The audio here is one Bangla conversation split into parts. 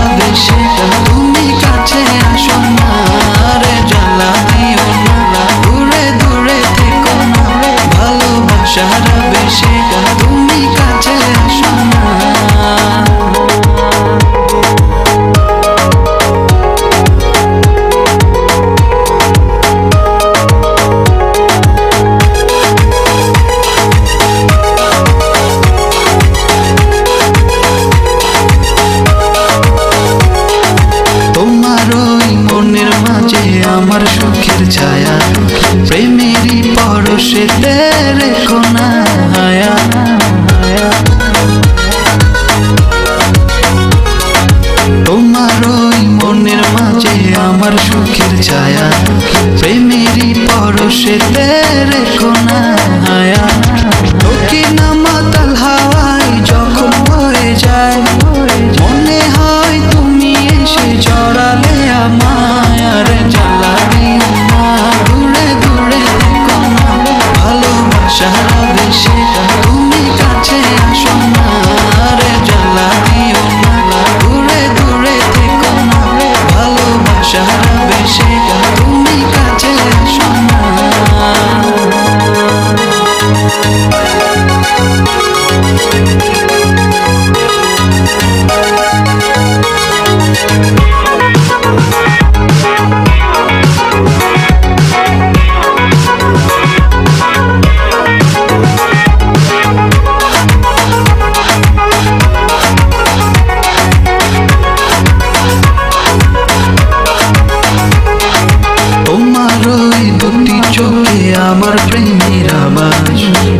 যাবে কাছে আসো না রে জ্বালা দিও না দূরে দূরে থেকো তুমি কাছে পরশে রেখো না হায়া তোমার ওই মনের আমার সুখের ছায়া প্রেমেরই পরশে রেখো কোনা তোমার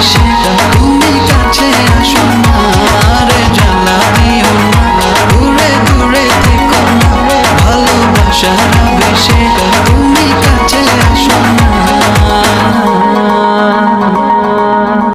she loves uh-huh.